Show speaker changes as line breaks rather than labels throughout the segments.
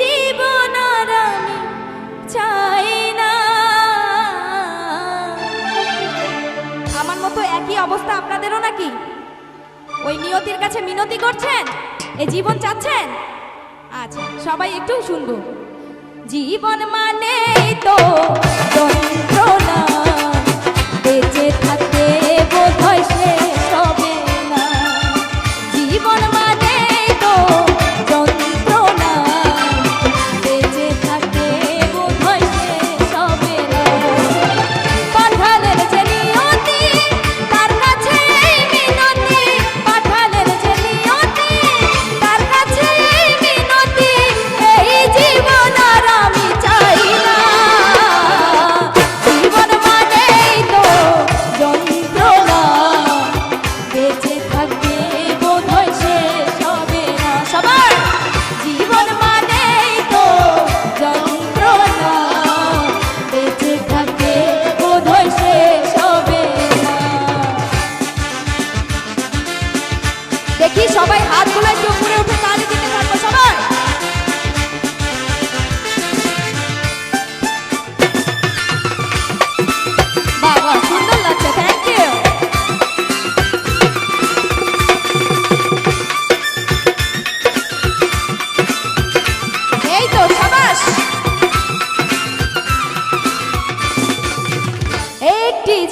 জীবন চাই না। আমার মতো একই অবস্থা আপনাদেরও নাকি? ওই নিয়তির কাছে মিনতি করছেন? জীবন আচ্ছা সবাই শুনব। জীবন মানে তো প্রণাম দেখি সবাই হাতগুলো একটু উপরে উঠে তাহলে দিতে থাকব সবাই। বাবা, সুন্দর লাগছে থ্যাংক ইউ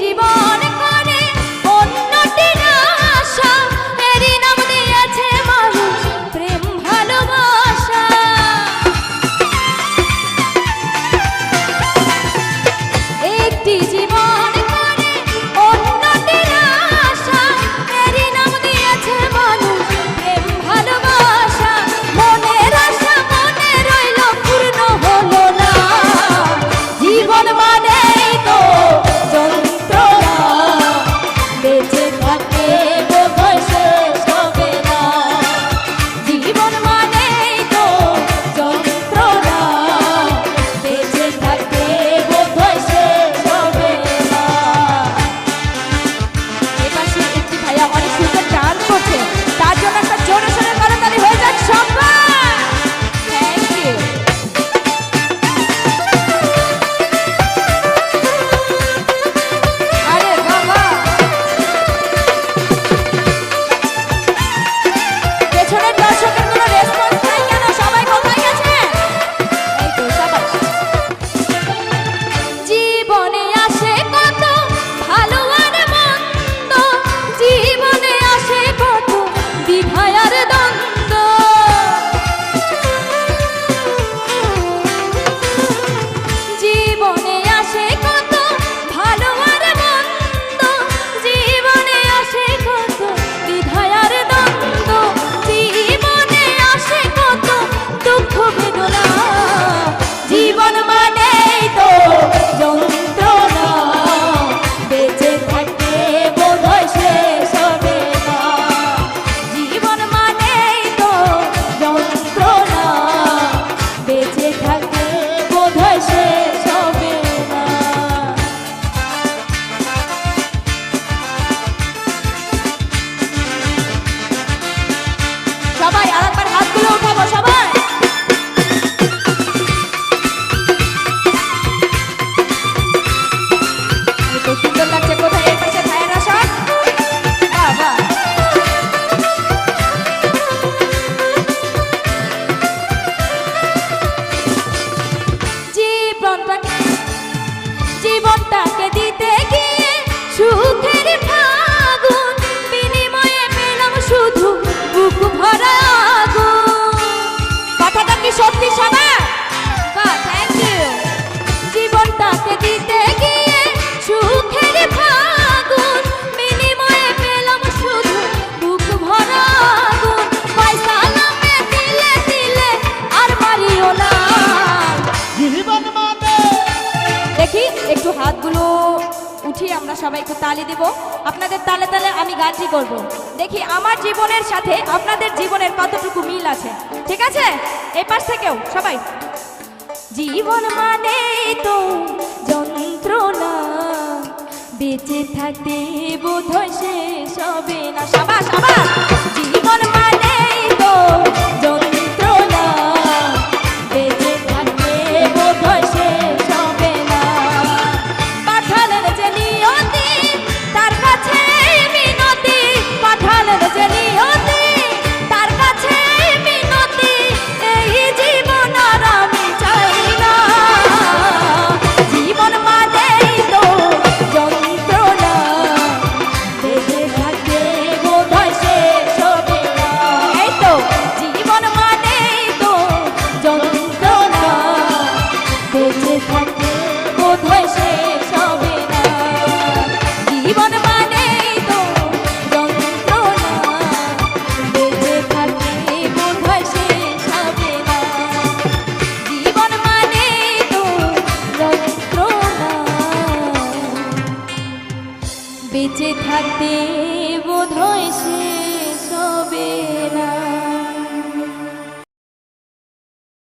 জীবন 发芽。আমরা সবাই একটু তালি দেব। আপনাদের তালে তালে আমি গানটি করব। দেখি, আমার জীবনের সাথে আপনাদের জীবনের কতটুকু মিল আছে। ঠিক আছে? এ পাশ থেকেও, সবাই। জীবন মানে তো যন্ত্রণা, বেঁচে থাকতে বোধ সে সবে না। সবা সবা বেঁচে থাকতে বোধ হয় সে সবে